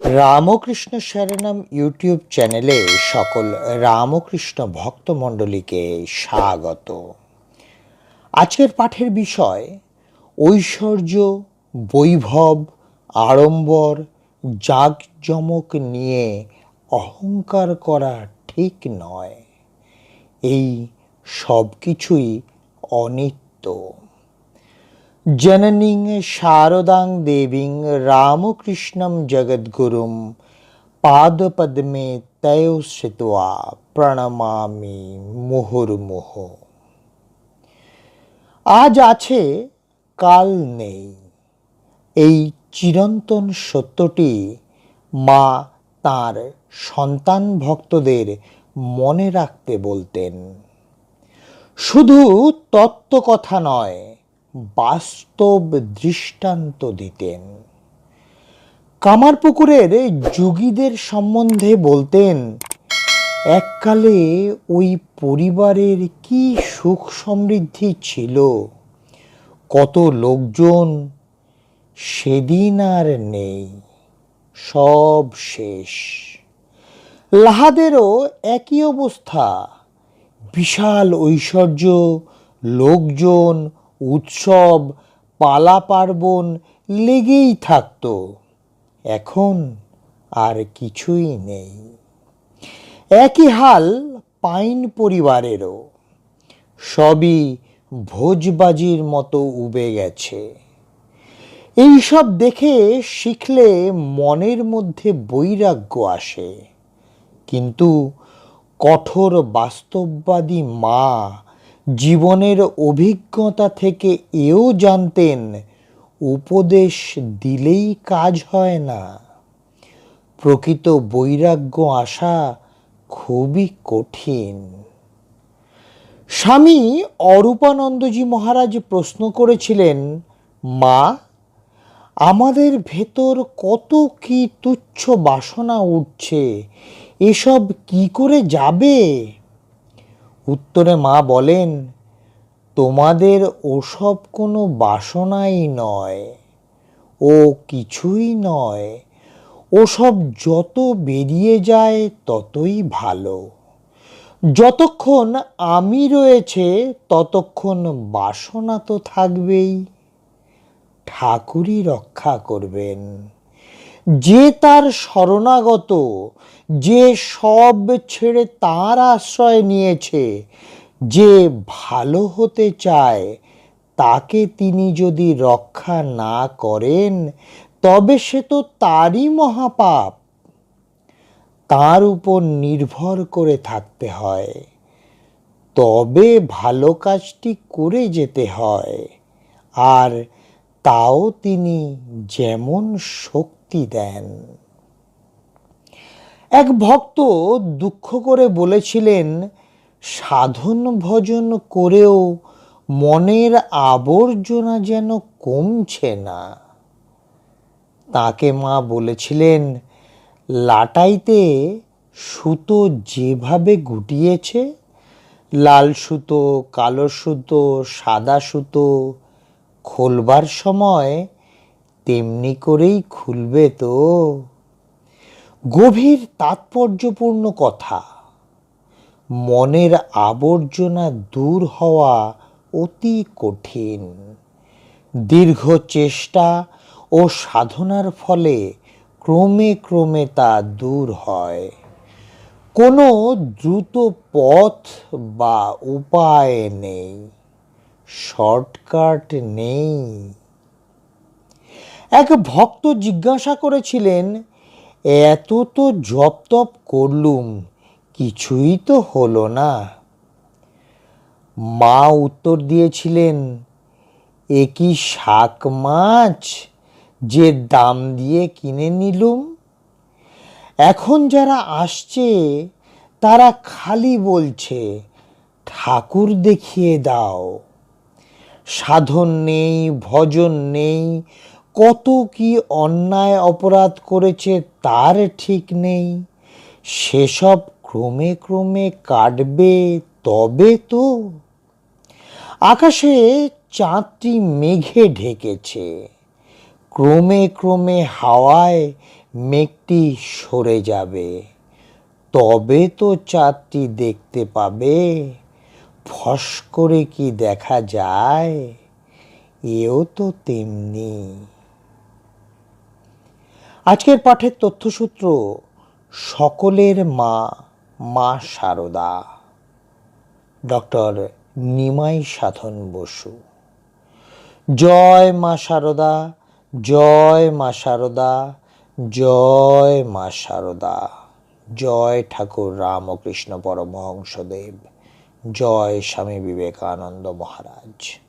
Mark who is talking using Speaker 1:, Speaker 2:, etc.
Speaker 1: Ramakrishna শরণম YouTube চ্যানেলে সকল রামকৃষ্ণ ভক্তমণ্ডলীকে স্বাগত। আজকের পাঠের বিষয়, ঐশ্বর্য, বৈভব, আড়ম্বর, জাঁকজমক নিয়ে অহংকার করা ঠিক নয়। এই সব কিছুই অনিত্য। জননীং শারদাং দেবীং রামকৃষ্ণম জগদ্গুরুম পাদপদ্মে তয় শ্রিত্বা প্রণমামি মুহুর্মুহ আজ আছে কাল নেই এই চিরন্তন সত্যটি মা তার সন্তান ভক্তদের মনে রাখতে বলতেন। শুধু তত্ত্ব কথা নয় বাস্তব দৃষ্টান্ত দিতেন। কামারপুকুরের যোগীদের সম্বন্ধে বলতেন, এককালে ওই পরিবারের কি সুখ সমৃদ্ধি ছিল? কত লোকজন সেদিন আর নেই, সব শেষ। লাহাদেরও একই অবস্থা, বিশাল ঐশ্বর্য, লোকজন উৎসব, পালা পার্বণ লেগেই থাকত। এখন আর কিছুই নেই। একই হাল পাইন পরিবারেরও। সবই ভোজবাজির মতো উবে গেছে। এইসব দেখে শিখলে মনের মধ্যে বৈরাগ্য আসে। কিন্তু কঠোর বাস্তববাদী মা জীবনের অভিজ্ঞতা থেকে এও জানতেন, উপদেশ দিলেই কাজ হয় না। প্রকৃত বৈরাগ্য আসা খুবই কঠিন। স্বামী অরূপানন্দজি মহারাজ প্রশ্ন করেছিলেন, মা, আমাদের ভেতর কত কি তুচ্ছ বাসনা উঠছে, এসব কি করে যাবে? উত্তরে মা বলেন, তোমাদের ওসব কোনো বাসনাই নয়, ও কিছুই নয়। ওসব যত বেরিয়ে যায় ততই ভালো। যতক্ষণ আমি রয়েছে, ততক্ষণ বাসনা তো থাকবেই। ঠাকুরই রক্ষা করবেন। যে তার শরণাগত, যে সব ছেড়ে তার আশ্রয় নিয়েছে, যে ভালো হতে চায়, তাকে তিনি যদি রক্ষা না করেন, তবে সে তো তারই মহাপাপ। তার উপর নির্ভর করে থাকতে হয়। তবে ভালো কাজটি করে যেতে হয়। আর তাও তিনি যেমন শক্তি দেন। এক ভক্ত দুঃখ করে বলেছিলেন, সাধন ভজন করেও মনের আবর্জনা যেন কমছে না। তাকে মা বলেছিলেন, লাটাইতে সুতো যেভাবে গুটিয়েছে, লাল সুতো, কালো সুতো, সাদা সুতো খোলবার সময় তেমনি করেই খুলবে তো। গভীর তাৎপর্যপূর্ণ কথা। মনের আবর্জনা দূর হওয়া অতি কঠিন। দীর্ঘ চেষ্টা ও সাধনার ফলে ক্রমে ক্রমে তা দূর হয়। কোনো দ্রুত পথ বা উপায় নেই। শর্টকাট নেই। এক ভক্ত জিজ্ঞাসা করেছিলেন, এত তো জপ তপ করলুম, কিছুই তো হলো না। মা উত্তর দিয়েছিলেন, এ কি শাক মাছ যে দাম দিয়ে কিনে নিলুম? এখন যারা আসছে, তারা খালি বলছে, ঠাকুর দেখিয়ে দাও। সাধন নেই, ভজন নেই, কত কি অন্যায় অপরাধ করেছে তার ঠিক নেই। সেসব ক্রমে ক্রমে কাটবে তবে তো। আকাশে চাঁদটি মেঘে ঢেকেছে। ক্রমে ক্রমে হাওয়ায় মেঘটি সরে যাবে। তবে তো চাঁদটি দেখতে পাবে। ফস করে কি দেখা যায়? এও তো তেমনি। আজকের পাঠের তথ্যসূত্র, সকলের মা মা শারদা ডক্টর নিমাই সাধন বসু। জয় মা শারদা জয় মা শারদা জয় মা শারদা জয় ঠাকুর রামকৃষ্ণ পরমহংসদেব। জয় স্বামী বিবেকানন্দ মহারাজ।